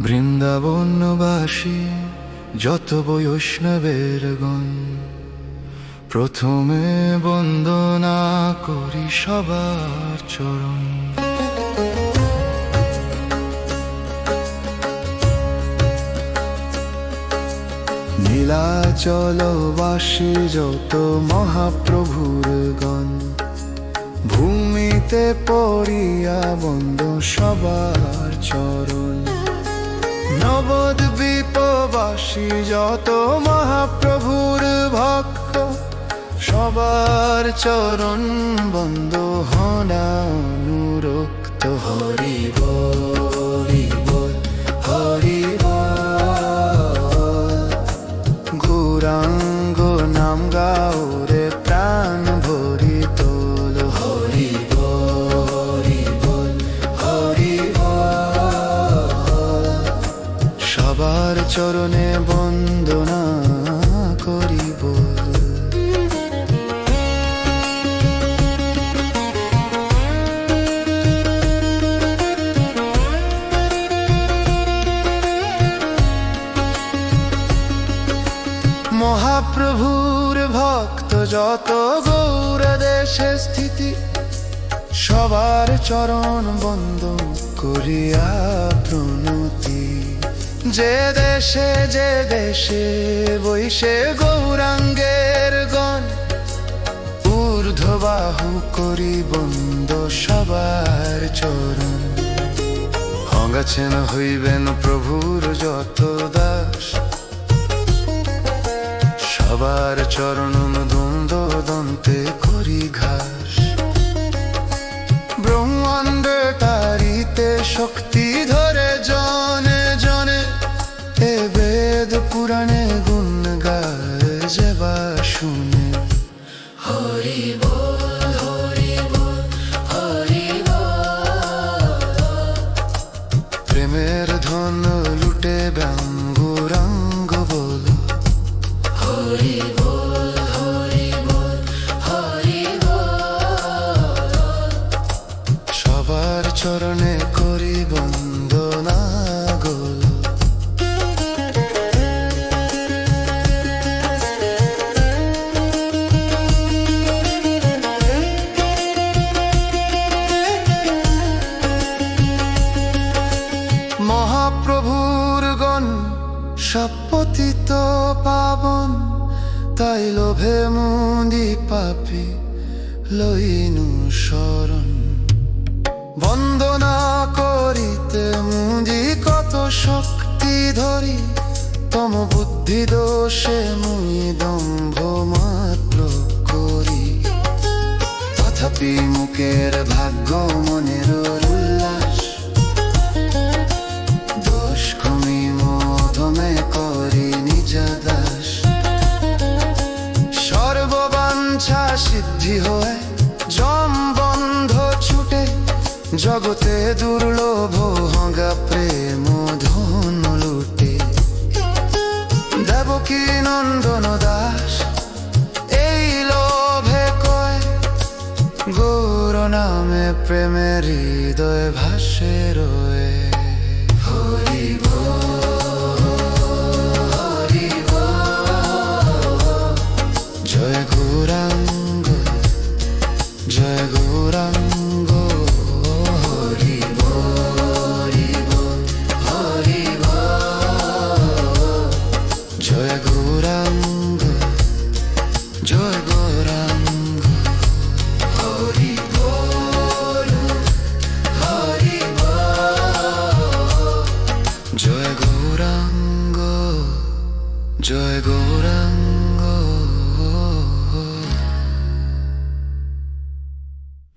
বৃন্দাবনবাসী, যত বৈষ্ণবের গণ, প্রথমে বন্দনা করি সবার চরণ। নীলাচলবাসী, যত মহাপ্রভুর গণ, ভূমিতে পড়িয়া বন্দ সবার চরণ। নবদ্বীপবাসী যত মহাপ্রভুর ভক্ত সবার চরণ বন্দ হনা অনুরক্ত হরি বল হরি বল। গৌরাঙ্গ নাম গাওরে সবার চরণে বন্দনা করিব। মহাপ্রভুর ভক্ত যত গৌর দেশে স্থিতি, সবার চরণ বন্ধ করিয়া প্রণতি। যে দেশে যে দেশে বৈশে গৌরাঙ্গের গণ। ঊর্ধ্ববাহু করি বন্ধ সবার চরণ। হঙ্গাছেন হইবেন প্রভুর যত দাস। সবার চরণ দ্বন্দ্ব দন্তে এ বেদ পুরাণে গুণ গায় যেবা শুনে। হরি বল হরি বল হরি প্রেমের ধন লুটে ব্যঙ্গুরাঙ্গ বল। হরি বল। সপতিত পাবন, তাই লোভে মুদি পাপি লইনু শরণ। বন্দনা করিতে মুদি কত শক্তি ধরি, তম বুদ্ধি দোষে মুই দম্ভ মাত্র করি। তথাপি মুখের ভাগ্য মনের সিদ্ধি হয় জম বন্ধ ছুটে জগতে দুর্লভ হঙ্গা প্রেম ধন লুটে। দেবকী নন্দন দাস, এই লোভে কয়, গৌর নামে প্রেমের হৃদয় ভাসে রয়ে। হরি হরি জয় গৌরাম